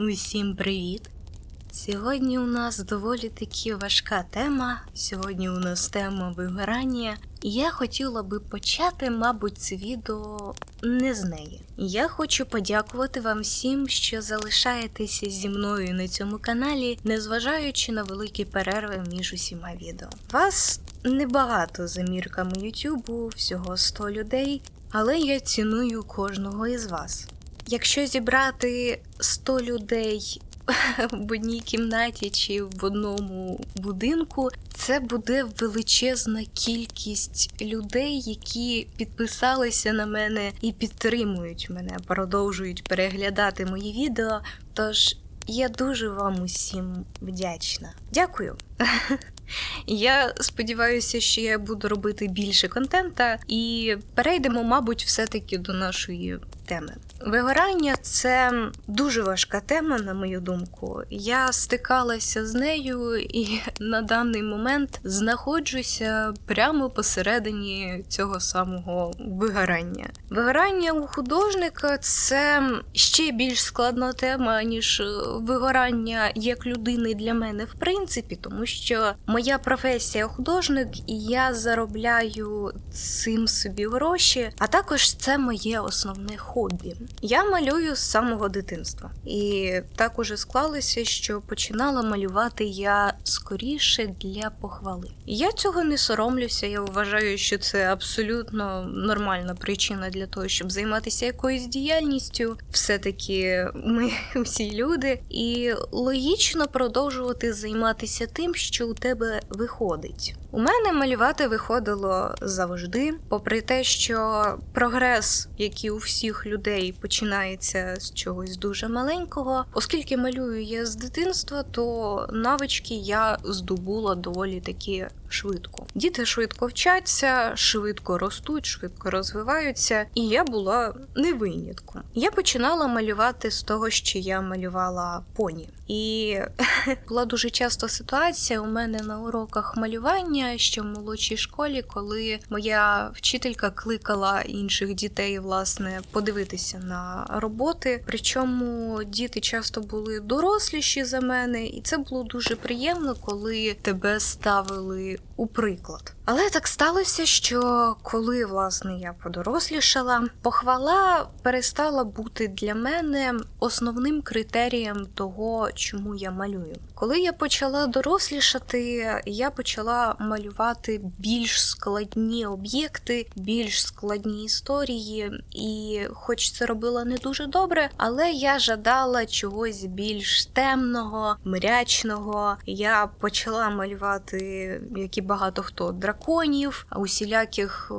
Усім привіт! Сьогодні у нас доволі таки важка тема. Сьогодні у нас тема вигорання. І я хотіла би почати, мабуть, це відео не з неї. Я хочу подякувати вам всім, що залишаєтеся зі мною на цьому каналі, незважаючи на великі перерви між усіма відео. Вас небагато за мірками Ютубу, всього 100 людей, але я ціную кожного із вас. Якщо зібрати 100 людей в одній кімнаті чи в одному будинку, це буде величезна кількість людей, які підписалися на мене і підтримують мене, продовжують переглядати мої відео. Тож я дуже вам усім вдячна. Дякую. Я сподіваюся, що я буду робити більше контента, і перейдемо, мабуть, все-таки до нашої теми. Вигорання це дуже важка тема, на мою думку. Я стикалася з нею і на даний момент знаходжуся прямо посередині цього самого вигорання. Вигорання у художника це ще більш складна тема, ніж вигорання як людини для мене, в принципі, тому що моя професія художник, і я заробляю цим собі гроші, а також це моє основне хобі. Я малюю з самого дитинства, і так уже склалося, що починала малювати я скоріше для похвали. Я цього не соромлюся. Я вважаю, що це абсолютно нормальна причина для того, щоб займатися якоюсь діяльністю. Все-таки ми всі люди, і логічно продовжувати займатися тим, що у тебе виходить. У мене малювати виходило завжди, попри те, що прогрес, який у всіх людей починається з чогось дуже маленького, оскільки малюю я з дитинства, то навички я здобула доволі таки швидко. Діти швидко вчаться, швидко ростуть, швидко розвиваються, і я була не винятком. Я починала малювати з того, що я малювала поні. І була дуже часто ситуація у мене на уроках малювання, що в молодшій школі, коли моя вчителька кликала інших дітей, власне, подивитися на роботи. Причому діти часто були доросліші за мене, і це було дуже приємно, коли тебе ставили у приклад. Але так сталося, що коли власне я подорослішала, похвала перестала бути для мене основним критерієм того, чому я малюю. Коли я почала дорослішати, я почала малювати більш складні об'єкти, більш складні історії, і, хоч це робила не дуже добре, але я жадала чогось більш темного, мрячного. Я почала малювати, як і багато хто драконів, усіляких,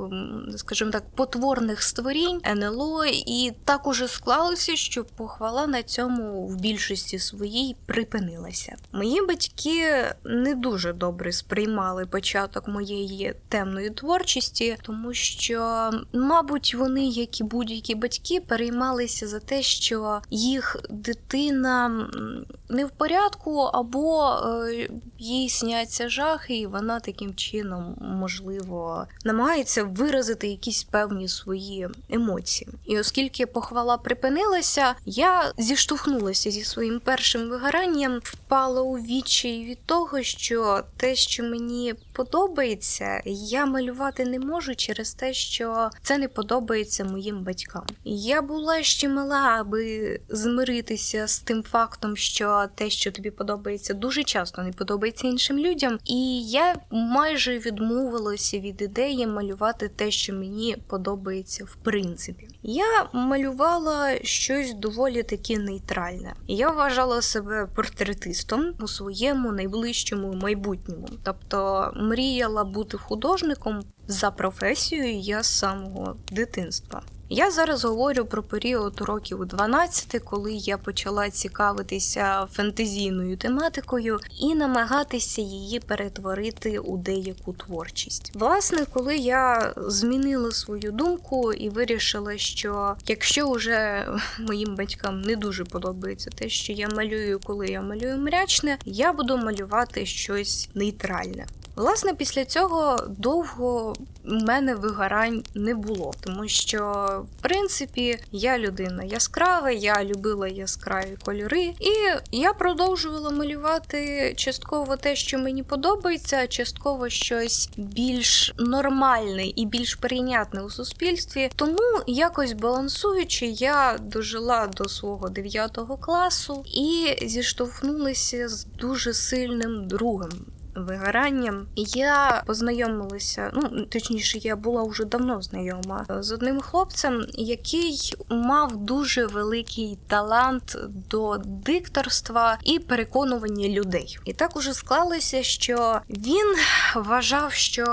скажімо так, потворних створінь, НЛО, і так уже склалося, що похвала на цьому в більшості своїй припинилася. Мої батьки не дуже добре сприймали початок моєї темної творчості, тому що, мабуть, вони, як і будь-які батьки, переймалися за те, що їх дитина не в порядку, або е, їй сняться жахи, і вона таким чином, можливо, намагається виразити якісь певні свої емоції. І оскільки похвала припинилася, я зіштовхнулася зі своїм першим вигоранням, впала у відчай від того, що те, що мені подобається, я малювати не можу через те, що це не подобається моїм батькам. Я була ще мала, аби змиритися з тим фактом, що те, що тобі подобається, дуже часто не подобається іншим людям, і я майже відмовилася від ідеї малювати те, що мені подобається в принципі. Я малювала щось доволі таки нейтральне. Я вважала себе портретистом у своєму найближчому майбутньому, тобто мріяла бути художником за професією я з самого дитинства. Я зараз говорю про період років 12, коли я почала цікавитися фентезійною тематикою і намагатися її перетворити у деяку творчість. Власне, коли я змінила свою думку і вирішила, що якщо вже моїм батькам не дуже подобається те, що я малюю, коли я малюю мрячне, я буду малювати щось нейтральне. Власне, після цього довго в мене вигорань не було, тому що, в принципі, я людина яскрава, я любила яскраві кольори, і я продовжувала малювати частково те, що мені подобається, а частково щось більш нормальне і більш прийнятне у суспільстві. Тому якось балансуючи, я дожила до свого 9 класу і зіштовхнулася з дуже сильним другим вигоранням. Я познайомилася, ну точніше, я була вже давно знайома з одним хлопцем, який мав дуже великий талант до дикторства і переконування людей. І так уже склалося, що він вважав, що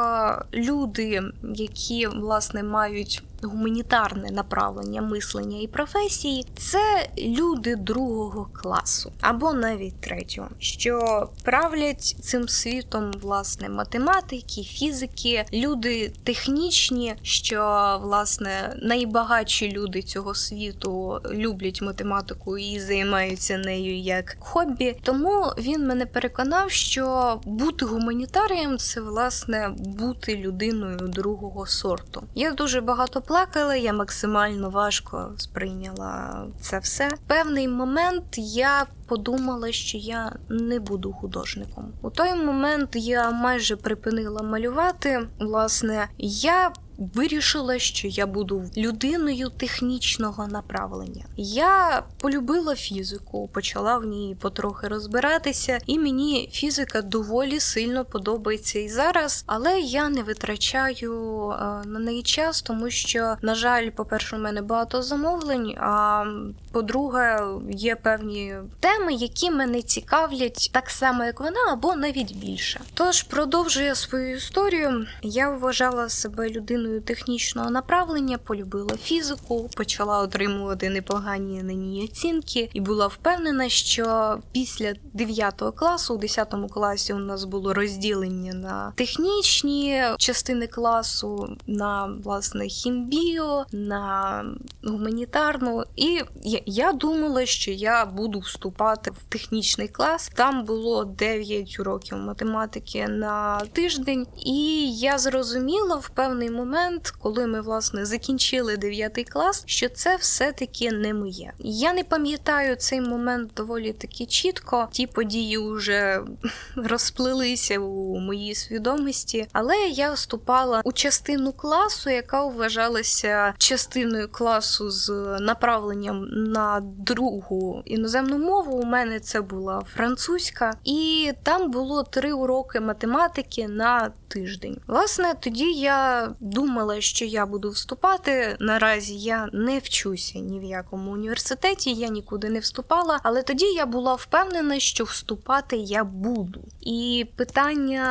люди, які власне мають гуманітарне направлення мислення і професії це люди другого класу або навіть третього, що правлять цим світом власне математики, фізики, люди технічні, що власне найбагатші люди цього світу люблять математику і займаються нею як хобі. Тому він мене переконав, що бути гуманітарієм це власне бути людиною другого сорту. Я дуже багато плакала, я максимально важко сприйняла це все. Певний момент я подумала, що я не буду художником. У той момент я майже припинила малювати. Власне, я вирішила, що я буду людиною технічного направлення. Я полюбила фізику, почала в ній потрохи розбиратися, і мені фізика доволі сильно подобається і зараз, але я не витрачаю е, на неї час, тому що, на жаль, по-перше, у мене багато замовлень. А по-друге, є певні теми, які мене цікавлять так само, як вона, або навіть більше. Тож продовжує свою історію. Я вважала себе людиною технічного направлення, полюбила фізику, почала отримувати непогані на ній оцінки, і була впевнена, що після 9 класу, у 10 класі, у нас було розділення на технічні частини класу, на власне хімбіо, на гуманітарну. І я думала, що я буду вступати в технічний клас. Там було 9 уроків математики на тиждень, і я зрозуміла в певний момент, коли ми власне закінчили 9 клас, що це все-таки не моє. Я не пам'ятаю цей момент доволі таки чітко. Ті події вже розплилися у моїй свідомості, але я вступала у частину класу, яка вважалася частиною класу з направленням на другу іноземну мову. У мене це була французька, і там було три уроки математики на тиждень. Власне, тоді я думала, що я буду вступати. Наразі я не вчуся ні в якому університеті, я нікуди не вступала, але тоді я була впевнена, що вступати я буду. І питання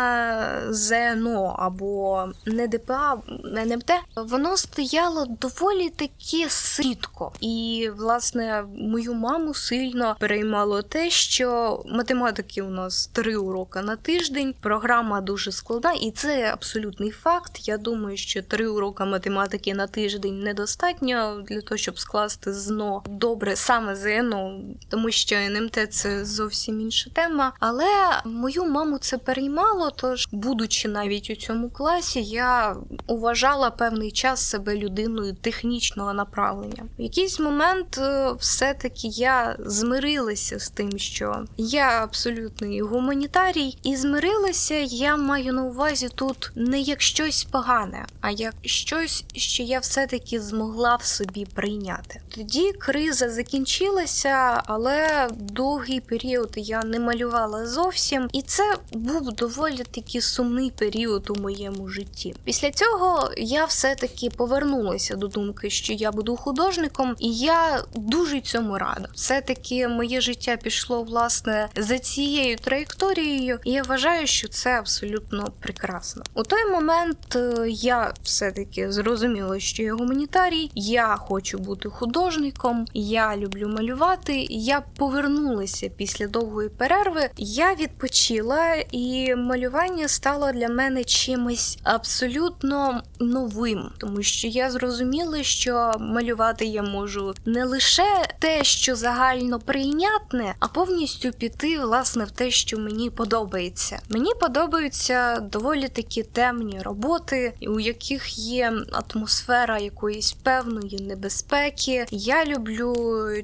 ЗНО або НДПА, НМТ, воно стояло доволі таки срідко. І, власне, мою маму сильно переймало те, що математики у нас три уроки на тиждень, програма дуже складна, і це абсолютний факт. Я думаю, що три уроки математики на тиждень недостатньо для того, щоб скласти ЗНО добре саме ЗНО, тому що НМТ це зовсім інша тема. Але мою маму це переймало. Тож, будучи навіть у цьому класі, я вважала певний час себе людиною технічного направлення. В якийсь момент е, все-таки я змирилася з тим, що я абсолютний гуманітарій, і змирилася, я маю на увазі тут не як щось погане, а як щось, що я все-таки змогла в собі прийняти. Тоді криза закінчилася, але довгий період я не малювала зовсім, і це був доволі таки сумний період у моєму житті. Після цього я все-таки повернулася до думки, що я буду художником, і я дуже цьому рада. Все-таки моє життя пішло власне за цією траєкторією, і я вважаю, що це абсолютно прекрасно. У той момент е, я все-таки зрозуміла, що я гуманітарій, я хочу бути художником, я люблю малювати. Я повернулася після довгої перерви. Я відпочила, і малювання стало для мене чимось абсолютно новим, тому що я зрозуміла, що малювати я можу не лише те, що загально прийнятне, а повністю піти власне в те, що мені подобається. Мені подобаються доволі такі темні роботи, у яких є атмосфера якоїсь певної небезпеки. Я люблю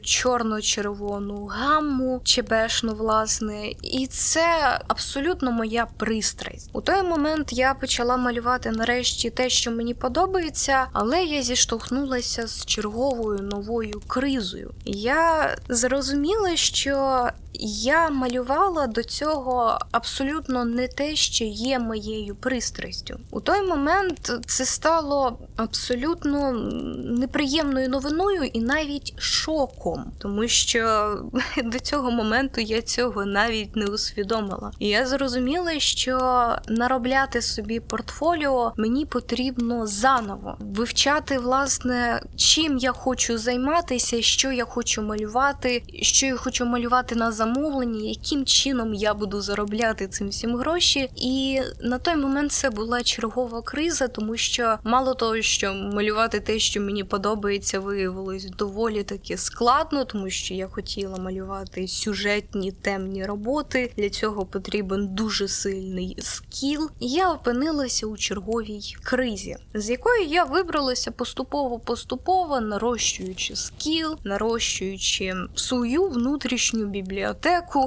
чорно-червону гамму, чебешну, власне, і це абсолютно моя пристрасть. У той момент я почала малювати нарешті те, що мені подобається, але я зіштовхнулася з черговою новою кризою. Я зрозуміла, що я малювала до цього абсолютно не те, що є моєю пристрастю. У той момент це стало абсолютно неприємною новиною і навіть шоком, тому що до цього моменту я цього навіть не усвідомила. І я зрозуміла, що наробляти собі портфоліо мені потрібно заново вивчати, власне, чим я хочу займатися, що я хочу малювати, що я хочу малювати на замовленні, яким чином я буду заробляти цим всім гроші. І на той момент це була чергова криза, тому що мало того, що малювати те, що мені подобається, виявилось доволі таки складно, тому що я хотіла малювати сюжетні темні роботи. Для цього потрібен дуже сильний скіл. Я опинилася у черговій кризі, з якої я вибралася поступово-поступово, нарощуючи скіл, нарощуючи свою внутрішню бібліотеку,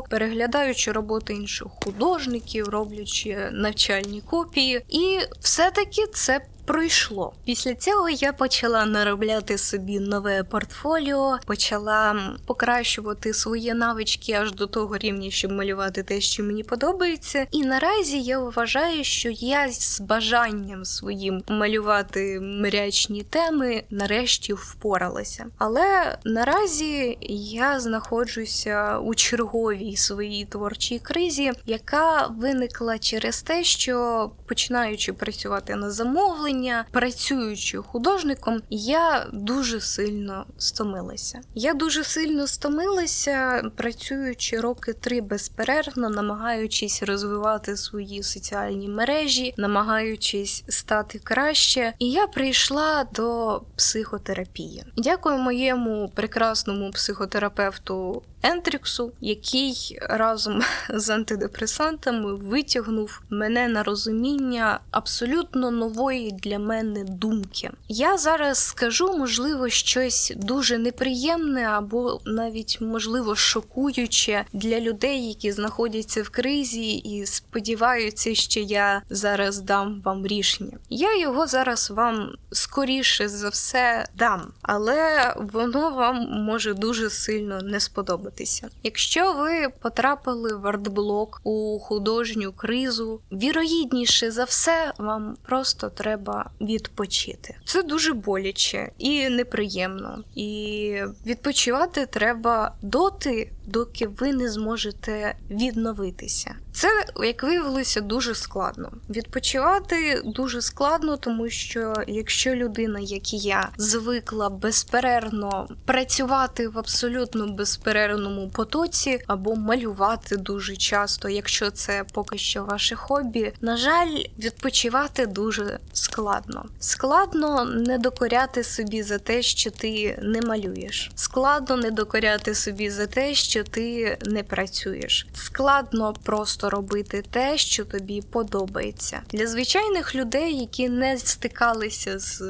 переглядаючи роботи інших художників, роблячи навчальні копії, і все-таки це пройшло. Після цього я почала наробляти собі нове портфоліо, почала покращувати свої навички аж до того рівня, щоб малювати те, що мені подобається. І наразі я вважаю, що я з бажанням своїм малювати мрячні теми нарешті впоралася. Але наразі я знаходжуся у черговій своїй творчій кризі, яка виникла через те, що починаючи працювати на замовлення замовлення, працюючи художником, я дуже сильно стомилася. Я дуже сильно стомилася, працюючи роки три безперервно, намагаючись розвивати свої соціальні мережі, намагаючись стати краще. І я прийшла до психотерапії. Дякую моєму прекрасному психотерапевту Ентріксу, який разом з антидепресантами витягнув мене на розуміння абсолютно нової для мене думки. Я зараз скажу, можливо, щось дуже неприємне або навіть можливо шокуюче для людей, які знаходяться в кризі, і сподіваються, що я зараз дам вам рішення. Я його зараз вам скоріше за все дам, але воно вам може дуже сильно не сподобатися рухатися. Якщо ви потрапили в артблок у художню кризу, вірогідніше за все, вам просто треба відпочити. Це дуже боляче і неприємно. І відпочивати треба доти, доки ви не зможете відновитися. Це, як виявилося, дуже складно. Відпочивати дуже складно, тому що якщо людина, як і я, звикла безперервно працювати в абсолютно безперервному потоці або малювати дуже часто, якщо це поки що ваше хобі, на жаль, відпочивати дуже складно. Складно не докоряти собі за те, що ти не малюєш. Складно не докоряти собі за те, що ти не працюєш. Складно просто просто робити те, що тобі подобається. Для звичайних людей, які не стикалися з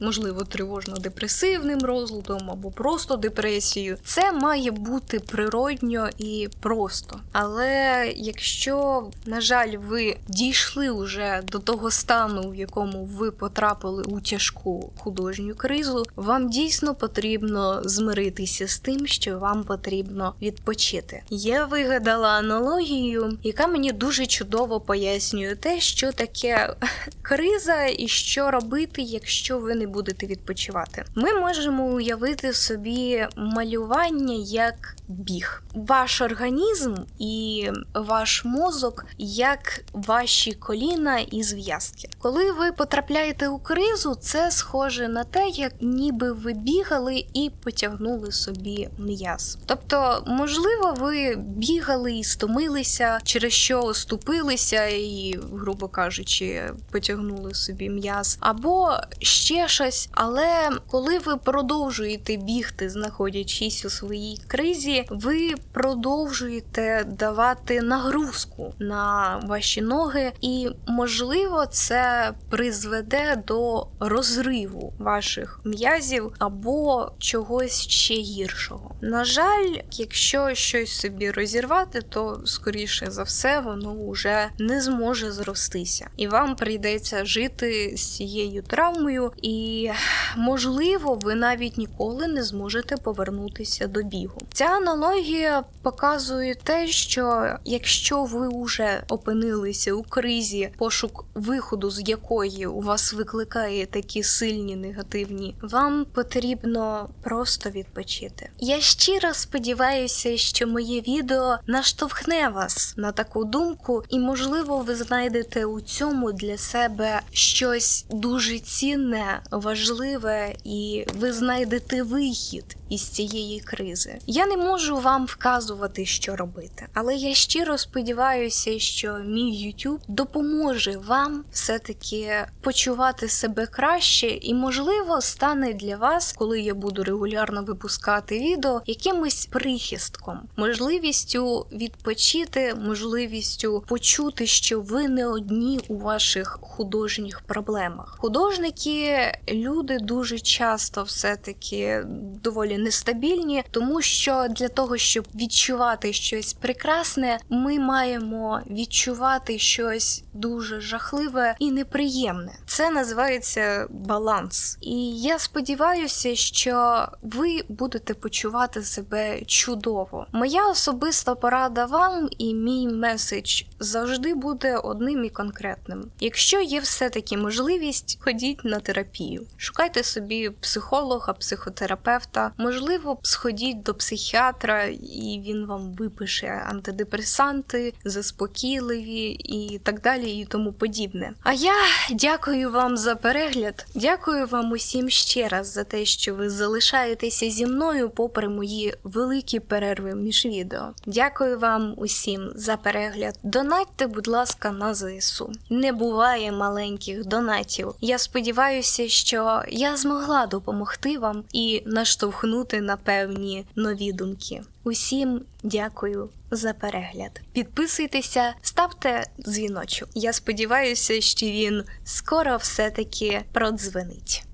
можливо тривожно-депресивним розладом або просто депресією, це має бути природньо і просто. Але якщо, на жаль, ви дійшли вже до того стану, в якому ви потрапили у тяжку художню кризу, вам дійсно потрібно змиритися з тим, що вам потрібно відпочити. Я вигадала аналогію, яка мені дуже чудово пояснює те, що таке криза і що робити, якщо ви не будете відпочивати. Ми можемо уявити собі малювання як біг. Ваш організм і ваш мозок як ваші коліна і зв'язки. Коли ви потрапляєте у кризу, це схоже на те, як ніби ви бігали і потягнули собі м'яз. Тобто, можливо, ви бігали і стомилися, через що оступилися і, грубо кажучи, потягнули собі м'яз, або ще щось. Але коли ви продовжуєте бігти, знаходячись у своїй кризі, ви продовжуєте давати нагрузку на ваші ноги, і можливо, це призведе до розриву ваших м'язів або чогось ще гіршого. На жаль, якщо щось собі розірвати, то скоріше за все воно вже не зможе зростися, і вам прийдеться жити з цією травмою, і можливо, ви навіть ніколи не зможете повернутися до бігу. Ця аналогія показує те, що якщо ви вже опинилися у кризі, пошук виходу з якої у вас викликає такі сильні негативні, вам потрібно просто відпочити. Я щиро сподіваюся, що моє відео наштовхне вас на таку думку, і можливо, ви знайдете у цьому для себе щось дуже цінне, важливе, і ви знайдете вихід із цієї кризи. Я не можу вам вказувати, що робити, але я щиро сподіваюся, що мій YouTube допоможе вам все-таки почувати себе краще, і, можливо, стане для вас, коли я буду регулярно випускати відео, якимось прихистком, можливістю відпочити, можливістю почути, що ви не одні у ваших художніх проблемах. Художники, люди дуже часто все-таки доволі нестабільні, тому що для того, щоб відчувати щось прекрасне, ми маємо відчувати щось дуже жахливе і неприємне. Це називається баланс. І я сподіваюся, що ви будете почувати себе чудово. Моя особиста порада вам і мій меседж завжди буде одним і конкретним. Якщо є все-таки можливість, ходіть на терапію, шукайте собі психолога, психотерапевта, можливо, сходіть до психіатра, і він вам випише антидепресанти, заспокійливі і так далі, і тому подібне. А я дякую вам за перегляд. Дякую вам усім ще раз за те, що ви залишаєтеся зі мною, попри мої великі перерви між відео. Дякую вам усім за перегляд. Донатьте, будь ласка, на ЗСУ. Не буває маленьких донатів. Я сподіваюся, що я змогла допомогти вам і наштовхнути на певні нові думки. Усім дякую за перегляд. Підписуйтеся, ставте дзвіночок. Я сподіваюся, що він скоро все-таки продзвенить.